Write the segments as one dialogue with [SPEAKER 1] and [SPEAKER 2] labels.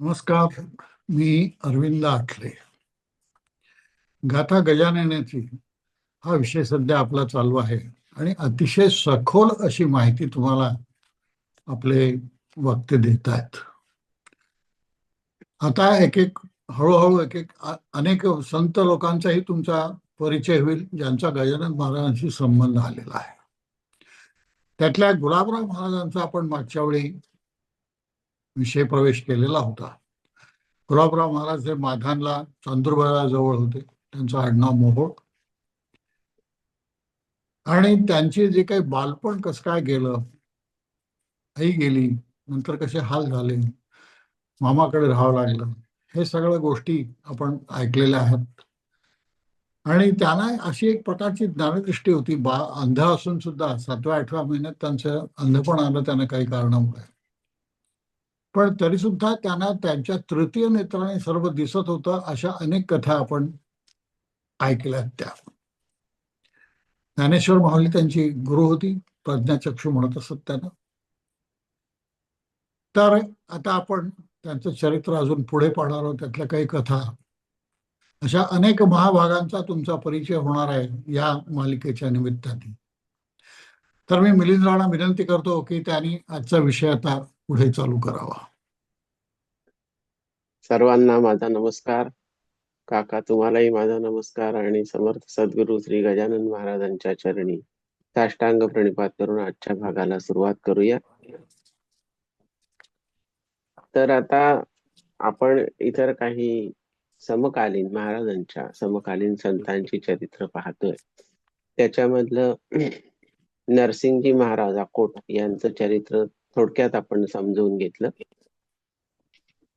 [SPEAKER 1] नमस्कार मी अरविंद आठले गाथा गजाननाची. हा विषय सध्या आपला चालू आहे आणि अतिशय सखोल अशी माहिती तुम्हाला आपले वक्ते देत आहेत. आता एक एक हळूहळू एक एक अनेक संत लोकांचाही तुमचा परिचय होईल ज्यांचा गजानन महाराजांशी संबंध आलेला आहे. त्यातल्या गुलाबराव महाराजांचा आपण मागच्या वेळी विषय प्रवेश केलेला होता. गुलाबराव महाराज हे माधानला चांदुरबाजाजवळ होते. त्यांचं आडनाव मोहोळ. आणि त्यांचे जे काही बालपण कसं काय गेलं आई गेली नंतर कसे हाल झाले मामाकडे राहावं लागलं हे सगळ्या गोष्टी आपण ऐकलेल्या आहेत. आणि त्यांना अशी एक प्रकारची ज्ञानदृष्टी होती. बा अंध असून सुद्धा सातव्या आठव्या महिन्यात त्यांचं अंधपण आलं त्यांना काही कारणामुळे. पण तरी सुद्धा त्यांना त्यांच्या तृतीय नेत्राने सर्व दिसत होतं अशा अनेक कथा आपण ऐकल्या त्या. ज्ञानेश्वर माहुली त्यांची गुरु होती प्रज्ञाचक्षू म्हणत असत त्यांना. तर आता आपण त्यांचं चरित्र अजून पुढे पाहणार आहोत त्यातल्या काही कथा. अशा अनेक महाभागांचा तुमचा परिचय होणार आहे या मालिकेच्या निमित्ताने. तर मी मिलिंद राणा विनंती करतो की त्यांनी आजचा विषय आता पुढे चालू करावा.
[SPEAKER 2] सर्वांना माझा नमस्कार. काका तुम्हालाही माझा नमस्कार आणि समर्थ सद्गुरु श्री गजानन महाराजांच्या चरणी साष्टांग प्रणिपात करून आजच्या भागाला सुरुवात करूया. तर आता आपण इतर काही समकालीन महाराजांच्या समकालीन संतांची चरित्र पाहतोय. त्याच्यामधलं नरसिंगजी महाराज अकोट यांचं चरित्र थोडक्यात आपण समजून घेतलं.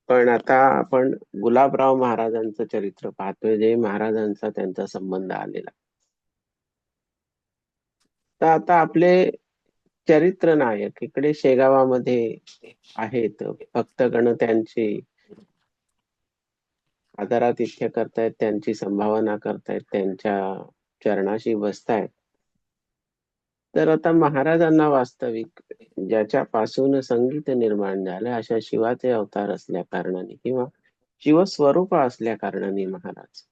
[SPEAKER 2] पण आता आपण गुलाबराव महाराजांचं चरित्र पाहतोय जे महाराजांचा त्यांचा संबंध आलेला. तर आता आपले चरित्र नायक इकडे शेगावामध्ये आहेत. भक्तगण त्यांची आदरातिथ्य करतायत त्यांची संभावना करतायत त्यांच्या चरणाशी बसतायत. तर आता महाराजांना वास्तविक ज्याच्यापासून संगीत निर्माण झालं अशा शिवाचे अवतार असल्या कारणाने किंवा शिवस्वरूप असल्या कारणाने महाराज.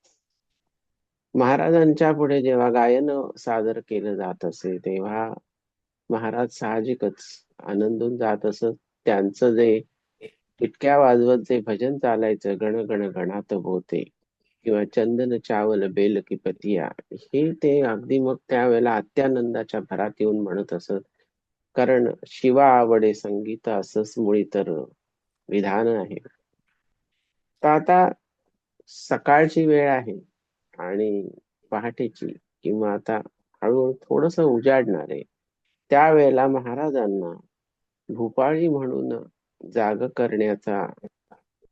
[SPEAKER 2] महाराजांच्या पुढे जेव्हा गायन सादर केलं जात असे तेव्हा महाराज साहजिकच आनंदून जात असत. त्यांचं जे इतक्या वाजवत जे भजन चालायचं गण गण गणात बोते किंवा चंदन चावल बेल की पतिया हे ते अगदी मग त्यावेळेला अत्यानंदाच्या भरात येऊन म्हणत असत. कारण शिवा आवडे संगीत असंच मुळी तर विधान आहे. तर आता सकाळची वेळ आहे आणि पहाटेची किंवा आता हळूहळू थोडस उजाडणार आहे. त्यावेळेला महाराजांना भूपाळी म्हणून जाग करण्याचा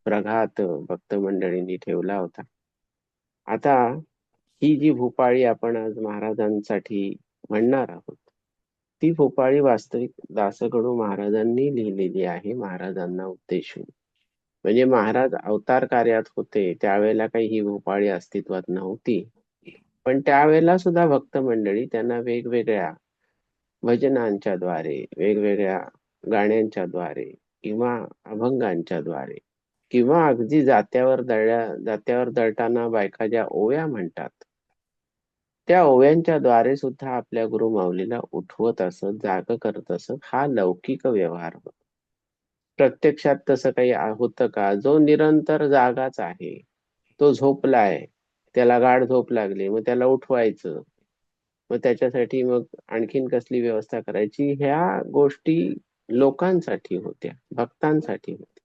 [SPEAKER 2] प्रघात भक्त मंडळींनी ठेवला होता. आता ही जी भूपाळी आपण आज महाराजांसाठी म्हणणार आहोत ती भूपाळी वास्तविक दासगडू महाराजांनी लिहिलेली आहे महाराजांना उद्देशून. म्हणजे महाराज अवतार कार्यात होते त्यावेळेला काही ही भूपाळी अस्तित्वात नव्हती. पण त्यावेळेला सुद्धा भक्त मंडळी त्यांना वेगवेगळ्या भजनांच्या द्वारे वेगवेगळ्या गाण्यांच्या द्वारे किंवा अभंगांच्या द्वारे किंवा अगदी जात्यावर दळ्या जात्यावर दळताना बायका ज्या ओव्या म्हणतात. त्या ओव्यांच्या द्वारे सुद्धा आपल्या गुरु माऊलीला उठवत असत जाग करत असत हा लौकिक व्यवहार होता. प्रत्यक्षात तसं काही होतं का? जो निरंतर जागाच आहे तो झोपलाय त्याला गाढ झोप लागली मग त्याला उठवायचं. मग त्याच्यासाठी मग आणखीन कसली व्यवस्था करायची? ह्या गोष्टी लोकांसाठी होत्या भक्तांसाठी होत्या.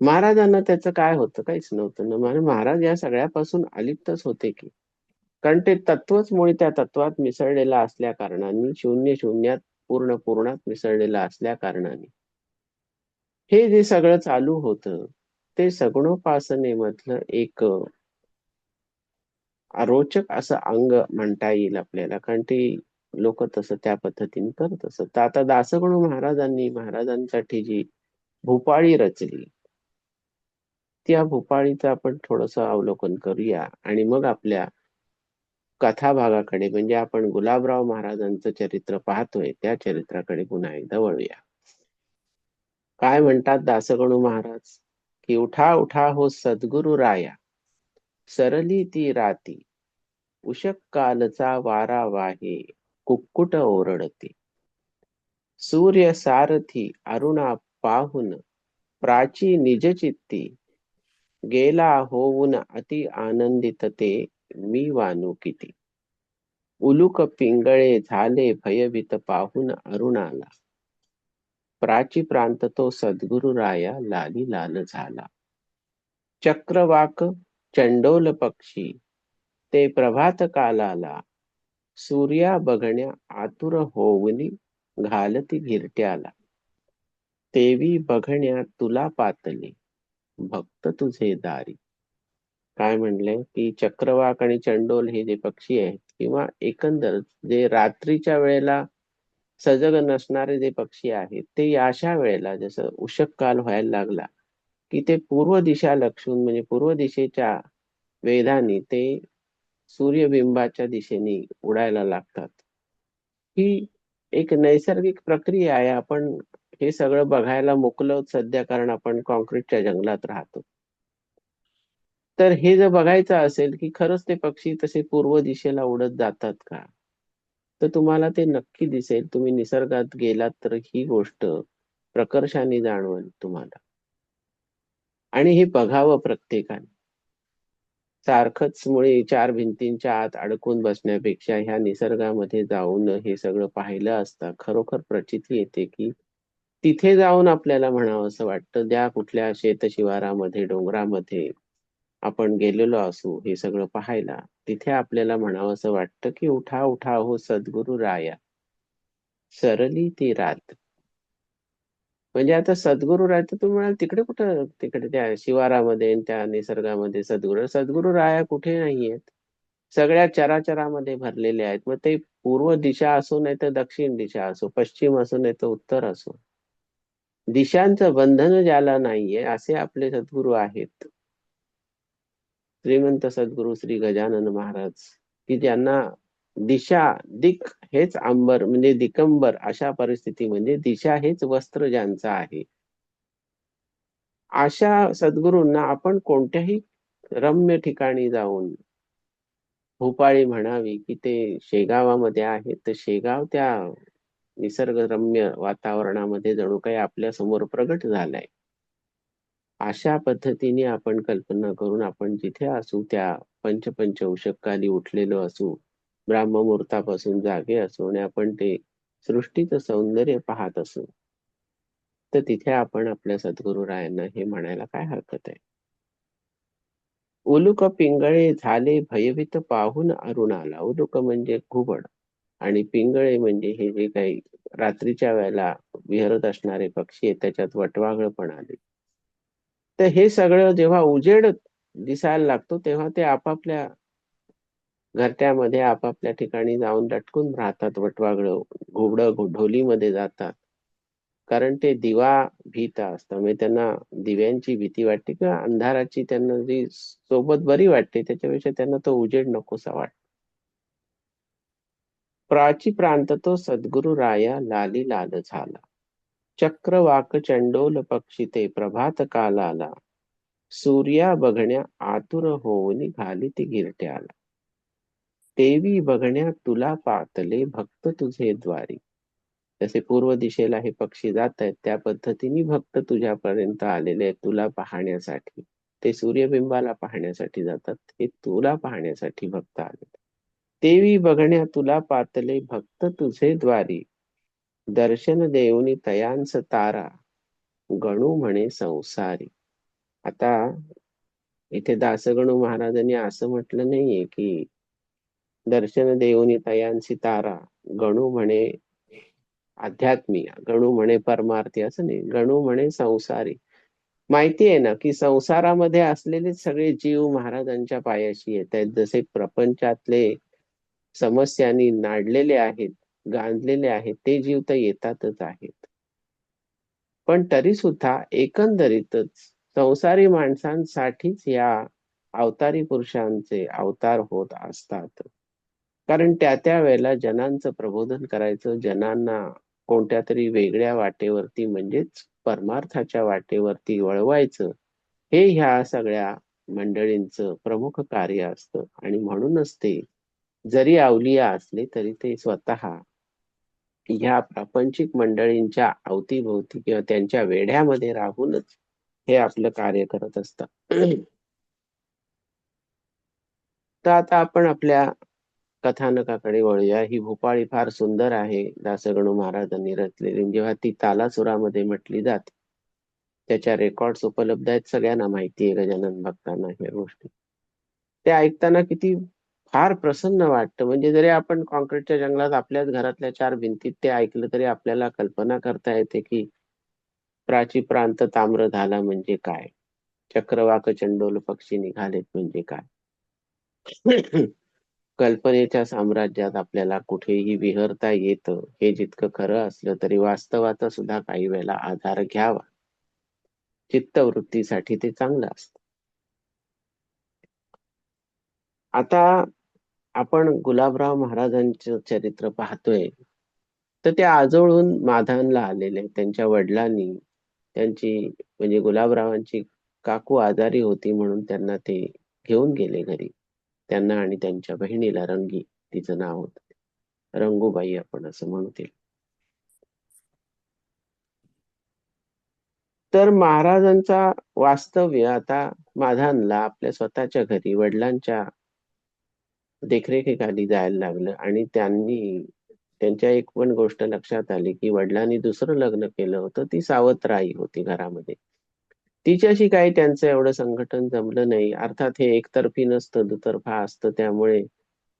[SPEAKER 2] महाराजांना त्याचं काय होतं? काहीच नव्हतं. ना म्हणजे महाराज या सगळ्यापासून अलिप्तच होते की. कारण ते तत्वच मुळे त्या तत्वात मिसळलेलं असल्या कारणाने शून्य शून्यात पूर्ण पूर्णात मिसळलेलं असल्या कारणाने. हे जे सगळं चालू होतं ते सगुणोपासनेमधलं एक रोचक असं अंग म्हणता येईल आपल्याला. कारण ते लोक तसं त्या पद्धतीने करत असत. तर आता दासगुण महाराजांनी महाराजांसाठी जी भूपाळी रचली त्या भूपाळीचं आपण थोडस अवलोकन करूया. आणि मग आपल्या कथा भागाकडे म्हणजे आपण गुलाबराव महाराजांचं चरित्र पाहतोय त्या चरित्राकडे पुन्हा एकदा वळूया. काय म्हणतात दासगणू महाराज? की उठा उठा हो सद्गुरु राया. सरली ती राती. उशक कालचा वारा वाहे कुक्कुट ओरडते. सूर्य सारथी अरुणा पाहुन प्राची निजचित्ती. गेला होऊन अति आनंदित ते मी वानू किती. उलुक पिंगळे झाले भयभीत पाहून अरुणाला. प्राची प्रांत तो सद्गुरु राया लाली लाल झाला. चक्रवाक चंडोल पक्षी ते प्रभात कालाला सूर्या बघण्या आतुर होऊनी घालती घिरट्याला. तेवी बघण्या तुला पातली. भक्त तुझे दारी. काय म्हणले की चक्रवाक आणि चंडोल हे जे पक्षी आहेत किंवा एकंदर जे रात्रीच्या वेळेला सजग नसणारे जे पक्षी आहेत ते अशा वेळेला जसं उषक काल व्हायला लागला की ते पूर्व दिशा लक्षून म्हणजे पूर्व दिशेच्या वेधाने ते सूर्यबिंबाच्या दिशेने उडायला लागतात. ही एक नैसर्गिक प्रक्रिया आहे. आपण हे सगळं बघायला मोकलं सध्या कारण आपण कॉन्क्रीटच्या जंगलात राहतो. तर हे जर बघायचं असेल की खरंच ते पक्षी तसे पूर्व दिशेला उडत जातात का? तर तुम्हाला ते नक्की दिसेल. तुम्ही निसर्गात गेलात तर ही गोष्ट प्रकर्षाने जाणवेल तुम्हाला. आणि हे बघावं प्रत्येकाने. सारखंच मुळे चार भिंतींच्या आत अडकून बसण्यापेक्षा ह्या निसर्गामध्ये जाऊन हे सगळं पाहिलं असता खरोखर प्रचिती येते की तिथे जाऊन आपल्याला म्हणावं असं वाटतं ज्या कुठल्या शेत शिवारामध्ये डोंगरामध्ये आपण गेलेलो असू हे सगळं पाहायला. तिथे आपल्याला म्हणावं असं वाटतं की उठा उठा हो सद्गुरु राया. सरली ती रात. म्हणजे आता सद्गुरु राय तर तुम्ही म्हणाल तिकडे कुठं तिकडे त्या शिवारामध्ये त्या निसर्गामध्ये सद्गुरु सद्गुरु राया कुठे नाहीयेत? सगळ्या चराचरामध्ये भरलेले आहेत. मग ते पूर्व दिशा असो नाही तर दक्षिण दिशा असो पश्चिम असो नाही तर उत्तर असो. दिशांचं बंधन ज्याला नाहीये असे आपले सद्गुरू आहेत. श्रीमंत सद्गुरू श्री गजानन महाराज की ज्यांना दिशा दिक हेच आंबर म्हणजे दिकंबर अशा परिस्थितीमध्ये दिशा हेच वस्त्र ज्यांचं आहे. अशा सद्गुरूंना आपण कोणत्याही रम्य ठिकाणी जाऊन भूपाळी म्हणावी की ते शेगावामध्ये आहे तर शेगाव त्या निसर्गरम्य वातावरणामध्ये जणू काही आपल्यासमोर प्रगट झालाय. अशा पद्धतीने आपण कल्पना करून आपण जिथे असू त्या पंचपंचवशकाली उठलेलो असू ब्राह्ममुहूर्तापासून जागे असू आणि आपण ते सृष्टीचं सौंदर्य पाहत असू तर तिथे आपण आपल्या सद्गुरु रायांना हे म्हणायला काय हरकत आहे? उलुक पिंगळे झाले भयभीत पाहून अरुणाला. उलुक म्हणजे घुबड. आणि पिंगळे म्हणजे हे जे काही रात्रीच्या वेळेला विहरत असणारे पक्षी आहेत त्याच्यात वटवागळ पण आले. तर हे सगळं जेव्हा उजेड दिसायला लागतो तेव्हा ते आपापल्या घरट्यामध्ये आपापल्या ठिकाणी जाऊन लटकून राहतात वटवागळ घोबड ढोलीमध्ये जातात. कारण ते दिवा भीता असतं. म्हणजे त्यांना दिव्यांची भीती वाटते किंवा अंधाराची त्यांना जी सोबत बरी वाटते त्याच्यापेक्षा त्यांना तो उजेड नकोसा वाटतो. प्राची प्रांत तो सद्गुरु राया लाली लाल झाला. चक्रवाक चंडोल पक्षी ते प्रभात कालाला. सूर्या बघण्या आतुर होऊन घाली ती गिरट्याला. देवी बघण्या तुला पातले भक्त तुझे द्वारी. जसे पूर्व दिशेला हे पक्षी जात आहेत त्या पद्धतीने भक्त तुझ्यापर्यंत आलेले आहेत तुला पाहण्यासाठी. ते सूर्यबिंबाला पाहण्यासाठी जातात हे तुला पाहण्यासाठी भक्त आले देवी बघण्या तुला पातले भक्त तुझे द्वारी. दर्शन देऊनी तयांस तारा गणू म्हणे संसारी. आता इथे दासगणू महाराजांनी असं म्हटलं नाहीये की दर्शन देऊनी तयांसी तारा गणू म्हणे अध्यात्मी गणू म्हणे परमार्थी असं नाही गणू म्हणे संसारी. माहिती आहे ना की संसारामध्ये असलेले सगळे जीव महाराजांच्या पायाशी येत आहेत. जसे प्रपंचातले समस्यांनी नाडलेले आहेत गांजलेले आहेत ते जीव तर येतातच आहेत. पण तरी सुद्धा एकंदरीतच संसारी माणसांसाठीच या अवतारी पुरुषांचे अवतार होत असतात. कारण त्या त्या वेळेला जनांचं प्रबोधन करायचं जनांना कोणत्या तरी वेगळ्या वाटेवरती म्हणजेच परमार्थाच्या वाटेवरती वळवायचं हे ह्या सगळ्या मंडळींचं प्रमुख कार्य असतं. आणि म्हणूनच ते जरी अवलिया असले तरी ते स्वतः ह्या प्रापंचिक मंडळींच्या अवतीभोवती किंवा त्यांच्या वेढ्यामध्ये राहूनच हे आपलं कार्य करत असतात तर आता आपण आपल्या कथानकाकडे वळूया. ही भूपाळी फार सुंदर आहे दासगणू महाराजांनी रचलेली. जेव्हा ती तालासुरामध्ये म्हटली जाते त्याच्या रेकॉर्ड्स उपलब्ध आहेत सगळ्यांना माहिती आहे गजानन भक्तांना ह्या गोष्टी. ते ऐकताना किती फार प्रसन्न वाटतं. म्हणजे जरी आपण कॉन्क्रीटच्या जंगलात आपल्याच घरातल्या चार भिंतीत ते ऐकलं तरी आपल्याला कल्पना करता येते की प्राची प्रांत ताम्र झाला म्हणजे काय? चक्रवाक चंडोल पक्षी निघालेत म्हणजे काय? कल्पनेच्या साम्राज्यात आपल्याला कुठेही विहरता येतं. हे जितकं खरं असलं तरी वास्तवाचा सुद्धा काही वेळेला आधार घ्यावा. चित्तवृत्तीसाठी ते चांगलं असतं. आता आपण गुलाबराव महाराजांचं चरित्र पाहतोय तर ते आजोळून माधानला आलेले त्यांच्या वडिलांनी त्यांची म्हणजे गुलाबरावांची काकू आजारी होती म्हणून त्यांना ते घेऊन गेले घरी. त्यांना आणि त्यांच्या बहिणीला रंगी तिचं नाव होत रंगूबाई आपण असं म्हणतील तर महाराजांचा वास्तव्य आता माधानला आपल्या स्वतःच्या घरी वडिलांच्या देखरेखीखाली जायला लागलं आणि त्यांनी त्यांच्या एक पण गोष्ट लक्षात आली की वडिलांनी दुसरं लग्न केलं होतं ती सावत्राई होती घरामध्ये. तिच्याशी काही त्यांचं एवढं संघटन जमलं नाही. अर्थात हे एकतर्फी नसतं दुतर्फा असतं. त्यामुळे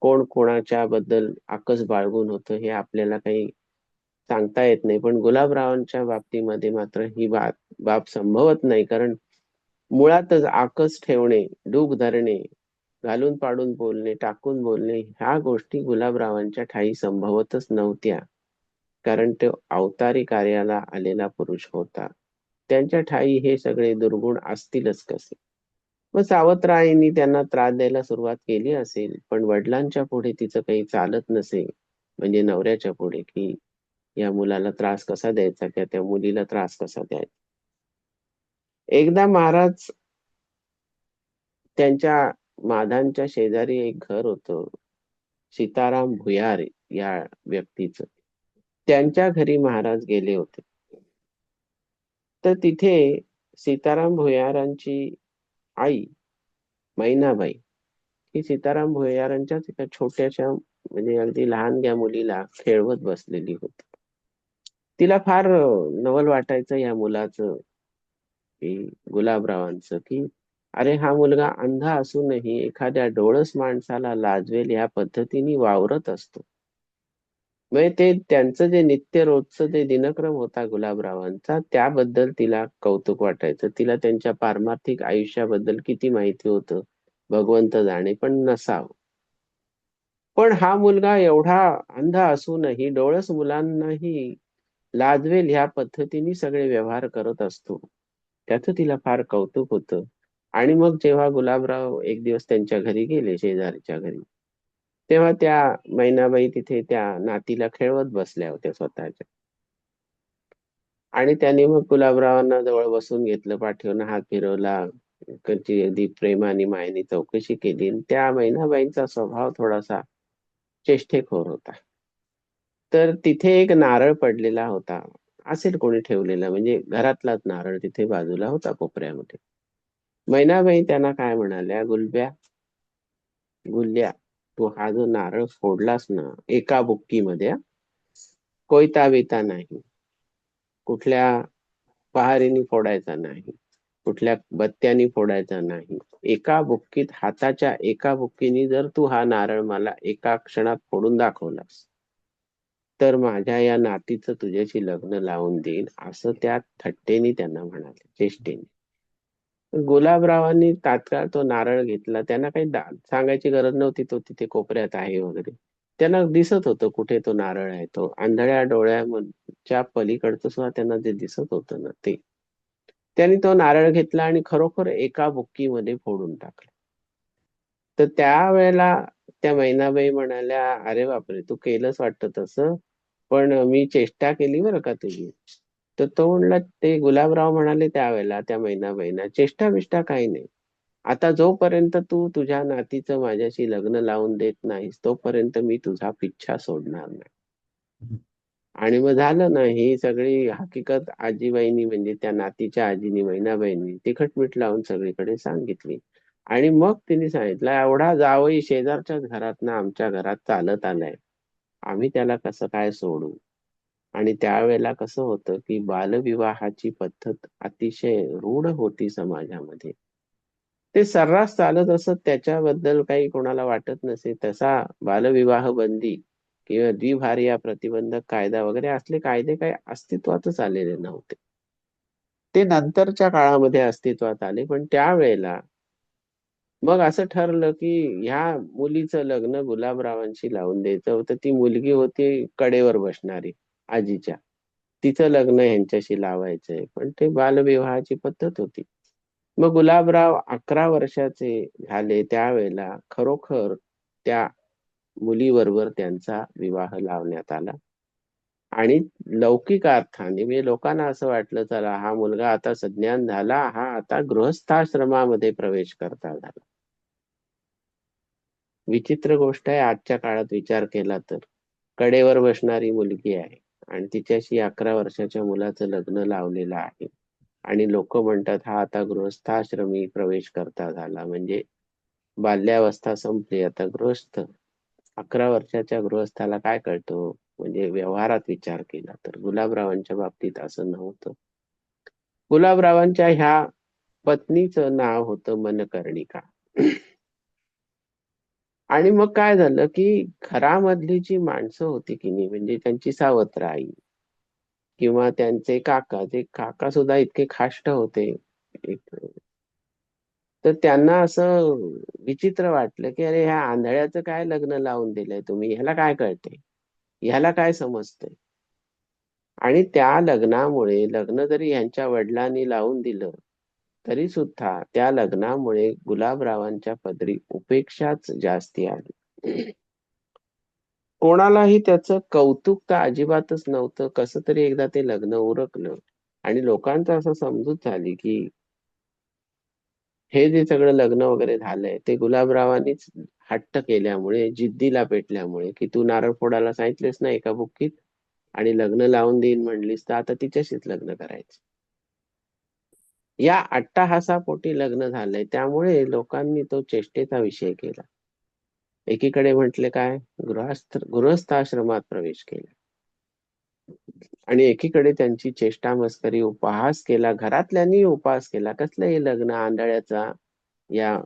[SPEAKER 2] कोण कोणाच्या बद्दल आकस बाळगून होतं हे आपल्याला काही सांगता येत नाही. पण गुलाबरावांच्या बाबतीमध्ये मात्र ही बाब बाब संभवत नाही. कारण मुळातच आकस ठेवणे डूब धरणे घालून पाडून बोलणे टाकून बोलणे ह्या गोष्टी गुलाबरावांच्या ठाई संभवतच नव्हत्या. कारण तो अवतारी कार्याला आलेला पुरुष होता. त्यांच्या ठाई हे सगळे दुर्गुण असतीलच कसे? मग सावत्राईंनी त्यांना त्रास द्यायला सुरुवात केली असेल पण वडिलांच्या पुढे तिचं काही चालत नसे म्हणजे नवऱ्याच्या पुढे की या मुलाला त्रास कसा द्यायचा किंवा त्या मुलीला त्रास कसा द्यायचा? एकदा महाराज त्यांच्या माधांच्या शेजारी एक घर होतं. सीताराम भुयार या व्यक्तीचं. त्यांच्या घरी महाराज गेले होते. तर तिथे सीताराम भुयारांची आई मैनाबाई ही सीताराम भुयारांच्याच एका छोट्याशा म्हणजे अगदी लहानग्या मुलीला खेळवत बसलेली होती. तिला फार नवल वाटायचं या मुलाचं की गुलाबरावांचं की अरे हा मुलगा अंधा असूनही एखाद्या डोळस माणसाला लाजवेल या पद्धतीने वावरत असतो. म्हणजे ते त्यांचं जे नित्य रोजचं जे दिनक्रम होता गुलाबरावांचा त्याबद्दल तिला कौतुक वाटायचं. तिला त्यांच्या पारमार्थिक आयुष्याबद्दल किती माहिती होतं भगवंत जाणे पण नसावं. पण हा मुलगा एवढा अंधा असूनही डोळस मुलांनाही लाजवेल ह्या पद्धतीने सगळे व्यवहार करत असतो. त्याचं तिला फार कौतुक होतं. आणि मग जेव्हा गुलाबराव एक दिवस त्यांच्या घरी गेले शेजारीच्या घरी तेव्हा त्या मैनाबाई तिथे त्या नातीला खेळवत बसल्या होत्या स्वतःच्या. आणि त्याने मग गुलाबरावांना जवळ बसून घेतलं पाठीवरून हात फिरवला कधी अगदी प्रेमाने मायने चौकशी केली. त्या मैनाबाईंचा स्वभाव थोडासा चेष्टेखोर होता. तर तिथे एक नारळ पडलेला होता. असेल कोणी ठेवलेला म्हणजे घरातलाच नारळ तिथे बाजूला होता कोपऱ्यामध्ये. मैनाबाई त्यांना काय म्हणाल्या? गुलब्या गुल्ल्या तू हा जो नारळ फोडलास ना एका बुक्कीमध्ये कोयता बिता नाही. कुठल्या पहारीनी फोडायचा नाही. कुठल्या बत्त्यानी फोडायचा नाही. एका बुक्कीत हाताच्या एका बुक्कीनी जर तू हा नारळ मला एका क्षणात फोडून दाखवलास तर माझ्या या नातीचं तुझ्याशी लग्न लावून देईन असं त्या थट्टेनी त्यांना म्हणाले चेष्टेने. गुलाबरावांनी तात्काळ तो नारळ घेतला. त्यांना काही सांगायची गरज नव्हती. तो तिथे कोपऱ्यात आहे वगैरे. त्यांना दिसत होतं कुठे तो नारळ आहे तो. आंधळ्या डोळ्याच्या पलीकडचं सुद्धा त्यांना जे दिसत होतं ना ते. त्यांनी तो नारळ घेतला आणि खरोखर एका बुक्कीमध्ये फोडून टाकला. तर त्यावेळेला त्या मैनाबाई म्हणाल्या अरे बापरे! तू केलंच वाटत तसं. पण मी चेष्टा केली बरं का तुझी? तर तो म्हणला ते गुलाबराव म्हणाले त्यावेळेला त्या महिना महिना चेष्टा बिष्टा काही नाही. आता जोपर्यंत तू तुझ्या नातीचं माझ्याशी लग्न लावून देत नाहीस तोपर्यंत मी तुझा पिच्छा सोडणार नाही. आणि मग झालं ना ही सगळी हकीकत आजीबाईंनी म्हणजे त्या नातीच्या आजीनी महिनाबाईंनी तिखटमीठ लावून सगळीकडे सांगितली. आणि मग तिने सांगितलं एवढा जावई शेजारच्याच घरातनं आमच्या घरात चालत आलाय. आम्ही त्याला कसं काय सोडू? आणि त्यावेळेला कसं होतं की बालविवाहाची पद्धत अतिशय रूढ होती समाजामध्ये. ते सर्रास चालत असत त्याच्याबद्दल काही कोणाला वाटत नसे तसा बालविवाह बंदी किंवा द्विभार्या प्रतिबंधक कायदा वगैरे असले कायदे काही अस्तित्वातच आलेले नव्हते. ते नंतरच्या काळामध्ये अस्तित्वात आले पण त्यावेळेला मग असं ठरलं की ह्या मुलीचं लग्न गुलाबरावांशी लावून द्यायचं होतं ती मुलगी होती कडेवर बसणारी. आजीच्या. तिचं लग्न यांच्याशी लावायचंय पण ते बालविवाहाची पद्धत होती. मग गुलाबराव अकरा वर्षाचे झाले त्यावेळेला खरोखर त्या मुलीबरोबर त्यांचा विवाह लावण्यात आला. आणि लौकिक अर्थाने म्हणजे लोकांना असं वाटलं चला हा मुलगा आता सज्ञान झाला हा आता गृहस्थाश्रमामध्ये प्रवेश करता झाला. विचित्र गोष्ट आहे आजच्या काळात विचार केला तर. कडेवर बसणारी मुलगी आहे. आणि तिच्याशी अकरा वर्षाच्या मुलाचं लग्न लावलेलं आहे. आणि लोक म्हणतात हा आता गृहस्थाश्रमी प्रवेश करता झाला. म्हणजे बाल्यावस्था संपली. आता गृहस्थ अकरा वर्षाच्या गृहस्थाला काय कळतो हो? म्हणजे व्यवहारात विचार केला तर. गुलाबरावांच्या बाबतीत असं नव्हतं. गुलाबरावांच्या ह्या पत्नीचं नाव होतं मनकर्णिका. आणि मग काय झालं की घरामधली जी माणसं होती की नाही म्हणजे त्यांची सावत्र आई किंवा त्यांचे काका ते काका सुद्धा इतके खाष्ट होते तर त्यांना असं विचित्र वाटलं की अरे ह्या आंधळ्याचं काय लग्न लावून दिलंय तुम्ही? ह्याला काय कळते ह्याला काय समजतंय? आणि त्या लग्नामुळे लग्न जरी यांच्या वडिलांनी लावून दिलं तरी सुद्धा त्या लग्नामुळे गुलाबरावांच्या पदरी उपेक्षाच जास्ती आली. कोणालाही त्याचं कौतुक तर अजिबातच नव्हतं. कसं तरी एकदा ते लग्न उरकलं आणि लोकांचं असं समजूत झाली की हे जे सगळं लग्न वगैरे झालंय ते गुलाबरावांनीच हट्ट केल्यामुळे जिद्दीला पेटल्यामुळे की तू नारळ फोडायला सांगितलेस ना एका बुक्कीत? आणि लग्न लावून देईन म्हणलीस तर आता तिच्याशीच लग्न करायचं. या अट्टाहासापोटी लग्न झालंय. त्यामुळे लोकांनी तो चेष्टेचा विषय केला. एकीकडे म्हटले काय? गृहस्थ गृहस्थाश्रमात प्रवेश केला. आणि एकीकडे त्यांची चेष्टा मस्करी उपहास केला. घरातल्यांनी उपहास केला. कसलं हे लग्न? आंधळ्याचा या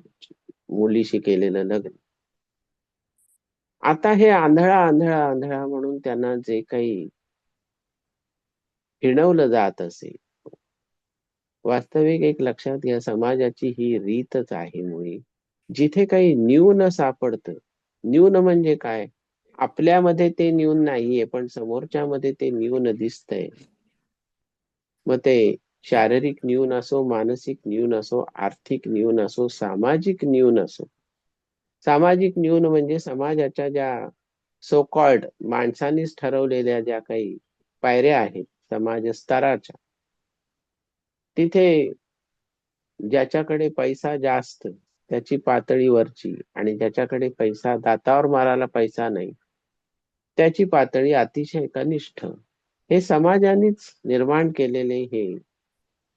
[SPEAKER 2] मुलीशी केलेलं लग्न. आता हे आंधळा आंधळा आंधळा म्हणून त्यांना जे काही हिणवलं जात असेल वास्तविक एक लक्षात घ्या समाजाची ही रीतच आहे मुळी. जिथे काही न्यून सापडतं न्यून म्हणजे काय? आपल्यामध्ये ते न्यून नाहीये पण समोरच्या मध्ये ते न्यून दिसतंय. मग ते शारीरिक न्यून असो मानसिक न्यून असो आर्थिक न्यून असो सामाजिक न्यून असो. सामाजिक न्यून म्हणजे समाजाच्या ज्या सोकॉल्ड माणसांनीच ठरवलेल्या ज्या काही पायऱ्या आहेत समाज स्तराच्या तिथे ज्याच्याकडे पैसा जास्त त्याची पातळी वरची आणि ज्याच्याकडे पैसा दातावर मारायला पैसा नाही त्याची पातळी अतिशय कनिष्ठ. हे समाजानेच निर्माण केलेले हे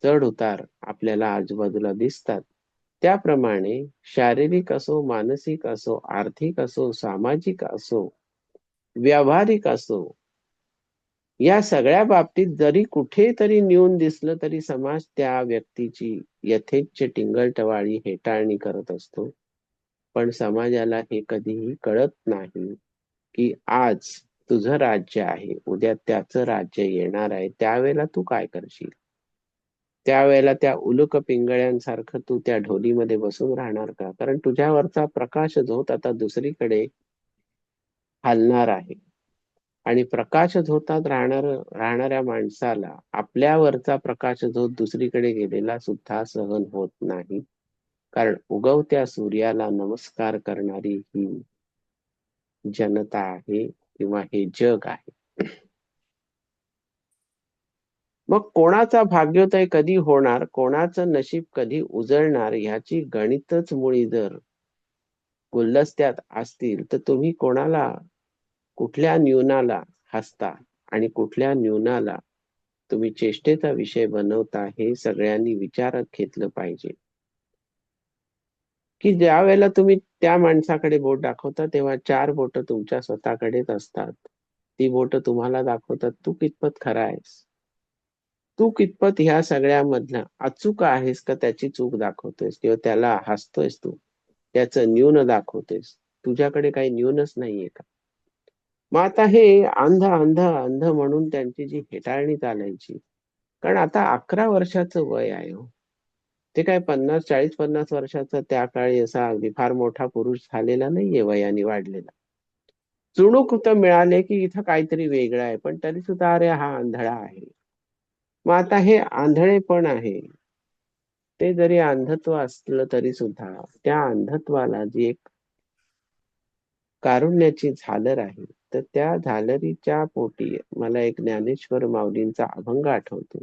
[SPEAKER 2] चढ उतार आपल्याला आजूबाजूला दिसतात. त्याप्रमाणे शारीरिक असो मानसिक असो आर्थिक असो सामाजिक असो व्यावहारिक असो या सगळ्या बाबतीत जरी कुठेतरी न्यून दिसलं तरी समाज त्या व्यक्तीची यथेच्छ टिंगलटवाळी हेटाळणी करत असतो. पण समाजाला हे कधीही कळत नाही की आज तुझं राज्य आहे उद्या त्याचं राज्य येणार आहे त्यावेळेला तू काय करशील? त्यावेळेला त्या उलुक पिंगळ्यांसारखं तू त्या ढोलीमध्ये बसून राहणार का? कारण तुझ्यावरचा प्रकाश झोत आता दुसरीकडे हलणार आहे. आणि प्रकाश धोतात राहणार राहणाऱ्या माणसाला आपल्यावरचा प्रकाशझोत दुसरीकडे गेलेला सुद्धा सहन होत नाही. कारण उगवत्या सूर्याला नमस्कार करणारी ही जनता आहे किंवा हे जग आहे. मग कोणाचा भाग्योदय कधी होणार कोणाचं नशीब कधी उजळणार ह्याची गणितच मुळी जर गुलदस्त्यात असतील तर तुम्ही कोणाला कुठल्या न्यूनाला हसता आणि कुठल्या न्यूनाला तुम्ही चेष्टेचा विषय बनवता हे सगळ्यांनी विचारात घेतलं पाहिजे. की ज्या वेळेला तुम्ही त्या माणसाकडे बोट दाखवता तेव्हा चार बोट तुमच्या स्वतःकडेच असतात. ती बोट तुम्हाला दाखवतात तू कितपत खरा आहेस? तू कितपत ह्या सगळ्यामधला अचूक आहेस का त्याची चूक दाखवतोयस? किंवा त्याला हसतोयस तू? त्याचं न्यून दाखवतोयस? तुझ्याकडे काही न्यूनच नाहीये का? मग आता हे अंध अंध अंध म्हणून त्यांची जी हेटाळणी चालायची. कारण आता अकरा वर्षाचं वय आहे हो. ते काय पन्नास चाळीस पन्नास वर्षाचा त्या काळी असा अगदी फार मोठा पुरुष झालेला नाहीये वयाने वाढलेला. चुणूक तर मिळाले की इथं काहीतरी वेगळं आहे पण तरी सुद्धा अरे हा आंधळा आहे. मग आता हे आंधळे पण आहे. ते जरी अंधत्व असलं तरी सुद्धा त्या अंधत्वाला जी एक कारुण्याची झालर आहे तर त्या झालरीच्या पोटी मला एक ज्ञानेश्वर माऊलींचा अभंग आठवतो.